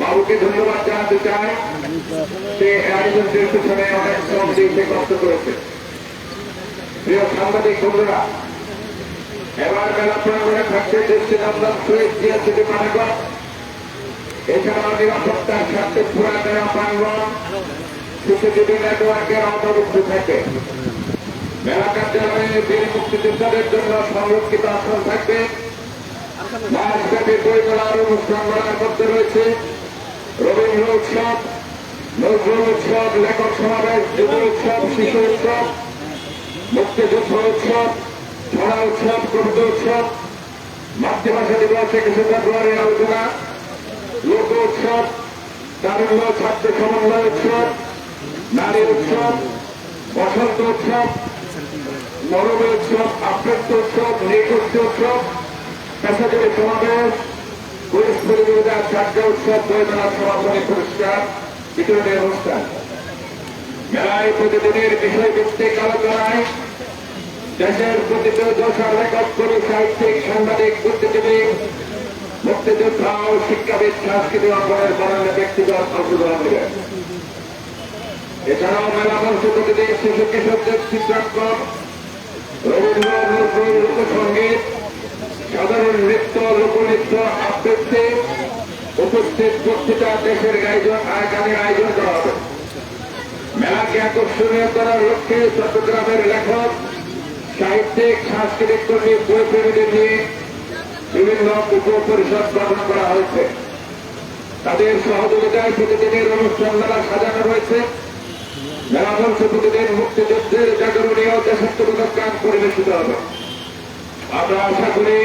বাবুকে ধন্যবাদ জানাতে চাই। সে আয়োজনটির পিছনে অনেক শ্রম দিয়েছে কষ্ট করেছে। প্রিয় সাংবাদিক বন্ধুরা, এবার মেলা প্রাঙ্গনে থাকছে দেশটি নন্দন সুইচ দিয়েছে মানগর এছাড়াও নিরাপত্তার স্বার্থে পুরা মেলা প্রাঙ্গন সিসিটিভি নেটওয়ার্কের অন্তর্ভুক্ত থাকে। মেলা কার্যালয়ে বীর মুক্তিযোদ্ধাদের জন্য সংরক্ষিত আসন থাকবে। মাসব্যাপী বই মেলার অনুষ্ঠান মেলার মধ্যে রয়েছে রবীন্দ্র উৎসব নজরুল উৎসব লেখক সমাবেশ যুব উৎসব শিশু উৎসব মুক্তিযুদ্ধ উৎসব ছড়া উৎসব কবিতা উৎসব মাতৃভাষা দিবস, একুশে ফেব্রুয়ারি আলোচনা লোক উৎসব তারুণ্য ছাত্র সমন্বয় উৎসব, নারী উৎসব বসন্ত উৎসব মরম উৎসব আবৃত্ত উৎসব নৃগোষ্ঠী উৎসব পেশাজীবী সমাবেশ পুলিশ প্রতিযোগিতা চারটা উৎসব বইমেলা সমাপনী পুরস্কার বিতরণের অনুষ্ঠান মেলায় প্রতিদিনের বিষয়ভিত্তিক আলোচনায় দেশের প্রতিটি দশা রেকর্ড করে সাহিত্যিক সাংবাদিক বুদ্ধিজীবী মুক্তিযোদ্ধা ও শিক্ষাবিদ সাংস্কৃতিক অঙ্গনের বর্ণনা ব্যক্তিগত অংশগ্রহণ নেবেন এছাড়াও মেলা মঞ্চ প্রতিদিন শিশু কিশোরদের চিত্রাঙ্কন রবীন্দ্র নজরুল লোকসঙ্গীত সাধারণ নৃত্য, লোকনৃত্য আবৃত্তি উপস্থিত বক্তৃতা দেশের আয়োজন গানের আয়োজন করা হবে। মেলাকে আকর্ষণীয় করার লক্ষ্যে চট্টগ্রামের লেখক, সাহিত্যিক, সাংস্কৃতিক কর্মী বই প্রেমীদের নিয়ে বিভিন্ন উপ পরিষদ গঠন করা হয়েছে। তাদের সহযোগিতায় প্রতিদিনের অনুষ্ঠান মেলা সাজানো রয়েছে। মেলা মঞ্চ প্রতিদিন মুক্তিযুদ্ধের জাগরণীয় দেশাত্মবোধক গান পরিবেশিত হবে। আমরা আশা করি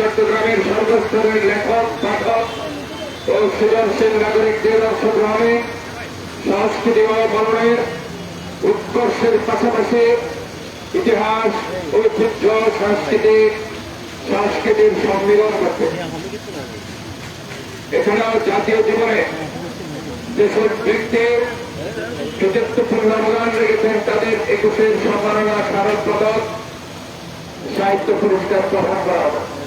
চট্টগ্রামের সর্বস্তরের লেখক, পাঠক ও সৃজনশীল নাগরিকদের অংশগ্রহণে সংস্কৃতি ও বলনের উৎকর্ষের পাশাপাশি ইতিহাস, ঐতিহ্য সাংস্কৃতিক সংস্কৃতির সম্মিলন ঘটে। এছাড়াও জাতীয় জীবনে যেসব ব্যক্তি কৃতিত্বপূর্ণ অবদান রেখেছেন, তাদের একুশের সম্মাননা স্মারক পদক সাহিত্য পুরস্কার প্রদান করা হবে।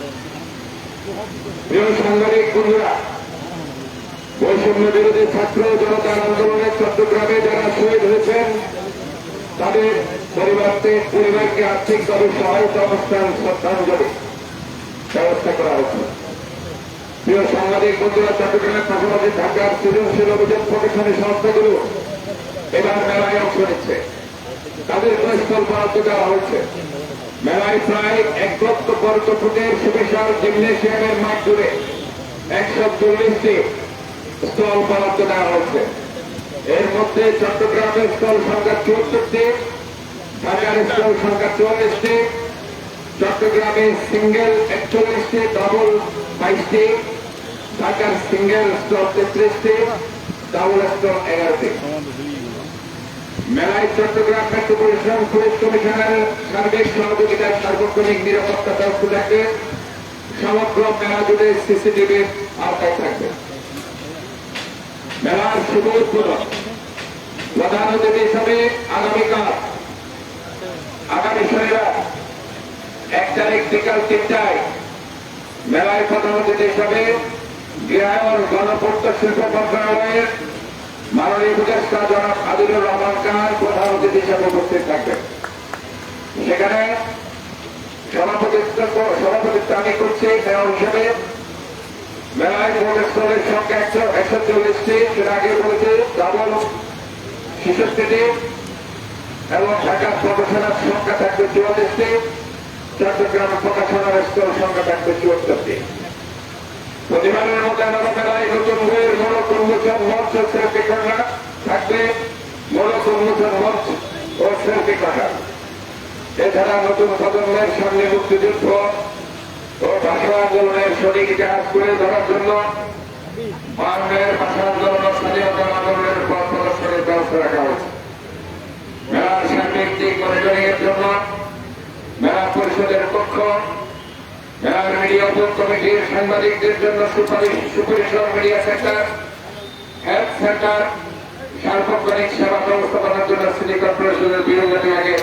প্রিয় সাংবাদিক বন্ধুরা, বৈষম্য বিরোধী ছাত্র জনতার আন্দোলনে চট্টগ্রামে যারা শহীদ হয়েছেন, তাদের পরিবারকে পরিবারকে আর্থিকভাবে সহায়তা অনুষ্ঠান শ্রদ্ধাঞ্জলি ব্যবস্থা করা হয়েছে। প্রিয় সাংবাদিক বন্ধুরা, চট্টগ্রামের পাশাপাশি ঢাকার সৃজনশীল অভিযোগ প্রতিষ্ঠানী সংস্থাগুলো এবার মেলায় অংশ নিচ্ছে। তাদের স্থল বরাদ্দ দেওয়া হয়েছে। মেলায় প্রায় এক লক্ষ বর্গ ফুটের সুবিশাল জিমনেশিয়ামের মাঠ জুড়ে একশো চল্লিশটি স্টল বরাদ্দ দেওয়া হয়েছে। এর মধ্যে চট্টগ্রামের স্থল সংখ্যা চুয়াত্তরটি, ঢাকার স্থল সংখ্যা চুয়াল্লিশটি, চট্টগ্রামে সিঙ্গেল একচল্লিশটি, ডবল বাইশটি, ঢাকার সিঙ্গেল স্টল তেত্রিশটি, ডাবল স্টল এগারোটি। মেলায় চট্টগ্রাম মেট্রোপলিটন পুলিশ কমিশনার সার্বিক সহযোগিতায় সার্বক্ষণিক নিরাপত্তা ব্যবস্থা থাকবে সমগ্র মেলা জুড়ে সিসিটিভির আওতায় থাকবে। মেলার শুভ উদ্বোধন। প্রধান অতিথি হিসাবে আগামীকাল, আগামী শনিবার, এক তারিখ বিকাল তিনটায় মেলায় প্রধান অতিথি হিসাবে গৃহায়ন গণপূর্ত শিল্প মন্ত্রণালয়ের মাননীয় উপদেষ্টা জনাব আদিলুর রহমান খান প্রধান অতিথি হিসাবে উপস্থিত থাকবেন। সেখানে সভাপতিত্ব সভাপতিত্ব আমি করছি, মেয়র হিসেবে। মেলায় স্থলের সংখ্যা একশো একশো চল্লিশটি সেটা আগে বলেছে, ডাবল ছেষট্টিটি, এবং ঢাকা প্রকাশনার সংখ্যা থাকবে চুয়াল্লিশটি, চট্টগ্রাম প্রকাশনার স্থল সংখ্যা থাকবে চুয়াত্তরটি। প্রতিবারের মতো আমরা বেলায় নতুন বইয়ের মনোক উন্মোচন মঞ্চ সেলফি কর্ণা থাকবে মনোক উন্মোচন মঞ্চ ও সেলফি কর্ণা এছাড়া নতুন প্রজন্মের সামনে মুক্তিযুদ্ধ ও ভাষা আন্দোলনের সঠিক ইতিহাস করে ধরার জন্য বাংলার ভাষা আন্দোলন স্বাধীনতা আন্দোলনের পথ প্রদর্শনের ব্যবস্থা রাখা হয়েছে। মেলার সামনে একটি করিডোরিং এর জন্য মেলা পরিষদের পক্ষ মিডিয়া উপ কমিটির সাংবাদিকদের জন্য সুপারিশ সুপরিসর মিডিয়া সেন্টার হেলথ সেন্টার সার্বক্ষণিক সেবা ব্যবস্থাপনার জন্য সিটি কর্পোরেশনের বিরোধী বিভাগে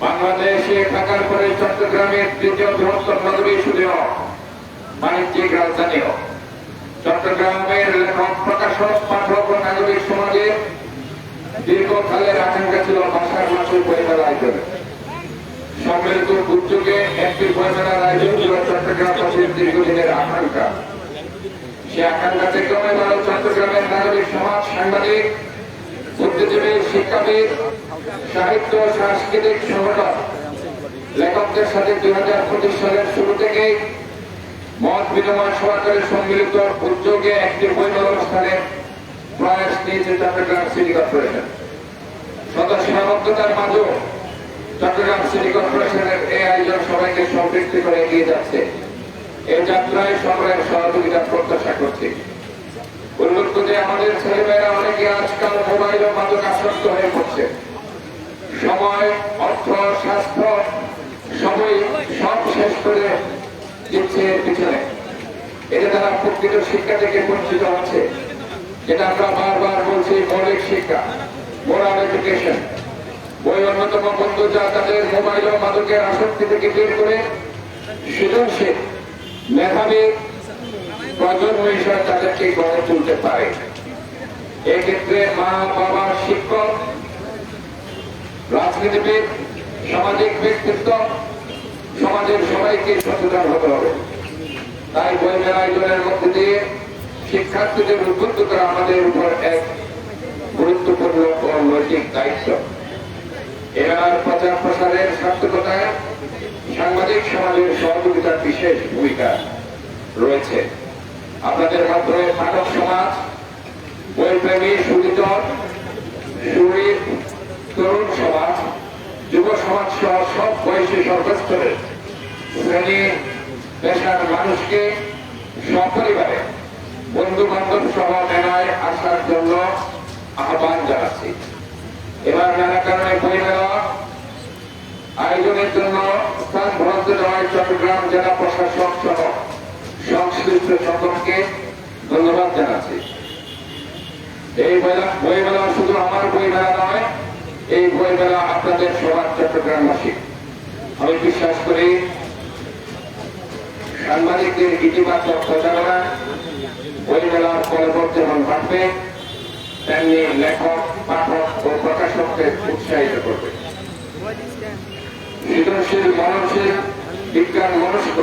বাংলাদেশে থাকার পরে চট্টগ্রামের তৃতীয় বৃহত্তম নগরী শুধু বাণিজ্যিক রাজধানীও। চট্টগ্রামের লেখক, প্রকাশক, পাঠক ও নাগরিক সমাজের দীর্ঘকালের আকাঙ্ক্ষা ছিল ভাষার মানুষের বইমেলা আয়োজনে। সম্মিলিত দুর্যোগে একটি বইমেলার আয়োজন ছিল চট্টগ্রামবাসীর দীর্ঘদিনের আকাঙ্ক্ষা। সে আকাঙ্ক্ষা থেকে ভালো চট্টগ্রামের নাগরিক সমাজ, সাংবাদিক, বুদ্ধিজীবী, শিক্ষাবিদ, সাহিত্য, সাংস্কৃতিক সংগঠন লেখকদের সাথে দুই হাজার পঁচিশ সালের শুরু থেকেই মত বিনিময় সভা করে সম্মিলিত উদ্যোগে একটি বৈমেলা অনুষ্ঠানের প্রয়াস নিয়েছে চট্টগ্রাম সিটি কর্পোরেশন। সদস্যবদ্ধতার মাঝেও চট্টগ্রাম সিটি কর্পোরেশনের এই আয়োজন সবাইকে সম্পৃক্তি করে এগিয়ে যাচ্ছে। এই যাত্রায় সকলের সহযোগিতা প্রত্যাশা করছি। উল্লেখ যে আমাদের ছেলেমেয়েরা অনেকে আজকাল মোবাইল মাদক আসক্ত হয়ে পড়ছে। সময়, অর্থ, স্বাস্থ্য সময় সব শেষ করে দিচ্ছে পিছনে। এতে তারা প্রকৃত শিক্ষা থেকে বঞ্চিত হচ্ছে। যেটা আমরা বারবার বলছি, মৌলিক শিক্ষা মোরাল এডুকেশন বই অন্যতম বন্ধু যা তাদের মোবাইল ও মাদকের আসক্তি থেকে বের করে, সৃজনশীল, মেধাবী প্রজন্ম হিসেবে তাদেরকে গড়ে তুলতে পারে। এক্ষেত্রে মা, বাবা, শিক্ষক, রাজনীতিবিদ, সামাজিক ব্যক্তিত্ব, সমাজের সবাইকে সচেতন হতে হবে। তাই বই মেলা আয়োজনের মধ্যে দিয়ে শিক্ষার্থীদের উদ্বুদ্ধ করা আমাদের উপর এক গুরুত্বপূর্ণ ও নৈতিক দায়িত্ব। এবার প্রচার প্রসারের সার্থকতায় সাংবাদিক সমাজের সহযোগিতার বিশেষ ভূমিকা রয়েছে। আপনাদের মাধ্যমে মানব সমাজ, বইপ্রেমী সুবিধর সুরীর, তরুণ সমাজ, যুব সমাজ সহ সব বয়সী সর্বস্তরের শ্রেণি, পেশার মানুষকে সপরিবারে বন্ধু বান্ধব সহ মেলায় আসার জন্য আহ্বান জানাচ্ছি। এবার নানা কারণে বই মেলা আয়োজনের জন্য স্থান ভ্রান্ত দেওয়ায় চট্টগ্রাম জেলা প্রশাসক সহ সংশ্লিষ্ট সকলকে ধন্যবাদ জানাচ্ছি। এই মেলা বই মেলা শুধু আমার বই মেলা নয়, এই বই মেলা আপনাদের সবার চট্টগ্রামবাসী। আমি বিশ্বাস করি সাংবাদিকদের ইতিবাচক প্রচারণা বই মেলার ফলবর যেমন বাড়বে, তেমনি লেখক, পাঠক ও প্রকাশককে উৎসাহিত করবে। সৃজনশীল মননশীল, বিজ্ঞান মনস্ক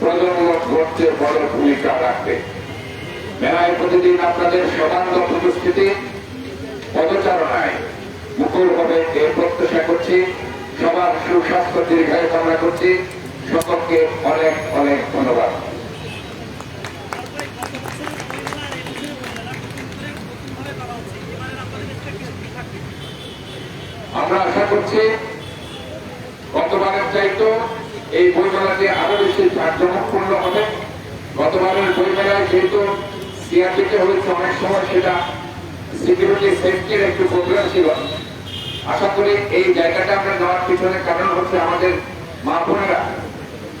প্রজন্ম গড়তে বড় ভূমিকা রাখবে। মেলায় প্রতিদিন আপনাদের সমান্ত উপস্থিতি, পদচারণায় মুকুল হবে এ প্রত্যাশা করছি। সবার সুস্বাস্থ্য দীর্ঘায়ু কামনা করছি। সকলকে অনেক অনেক ধন্যবাদ আমরা আশা গতবারের চাইতো এই বইমেলাটি আরও বেশি জাঁকজমকপূর্ণ হবে। গতবারের বইমেলায় যেহেতু সিআরপিতে হয়েছে অনেক সময়, সেটা সিকিউরিটি সেফটির একটু প্রবলেম ছিল। আশা করি এই জায়গাটা আমরা নেওয়ার পিছনে কারণ হচ্ছে আমাদের মা বোনেরা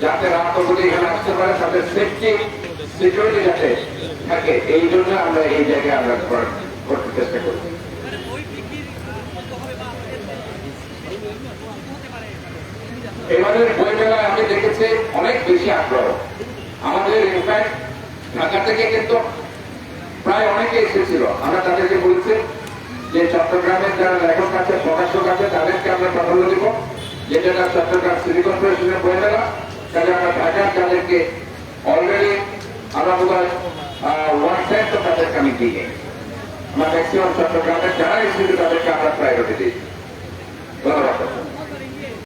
যাতে রাত অবধি এখানে আসতে পারে তাদের সেফটি সিকিউরিটি যাতে থাকে, এই জন্য আমরা এই জায়গায় আমরা করতে চেষ্টা করি এবারের বই মেলায় আমি দেখেছি অনেক বেশি আগ্রহ। আমাদের ইনফ্যাক্ট ঢাকা থেকে কিন্তু প্রায় অনেকে এসেছিল। আমরা তাদেরকে বলছি যে চট্টগ্রামের যারা লেখক আছে, প্রকাশক আছে, তাদেরকে আমরা প্রাধান্য দিব। যেটা চট্টগ্রাম সিটি কর্পোরেশনের বই মেলা কাজে আমরা ঢাকার যাদেরকে অলরেডি আমরা বোধ হয় ওয়ান তো তাদেরকে আমি দিই। আমরা ম্যাক্সিমাম চট্টগ্রামের যারা এসেছে, তাদেরকে আমরা প্রায়োরিটি দিই। ধন্যবাদ।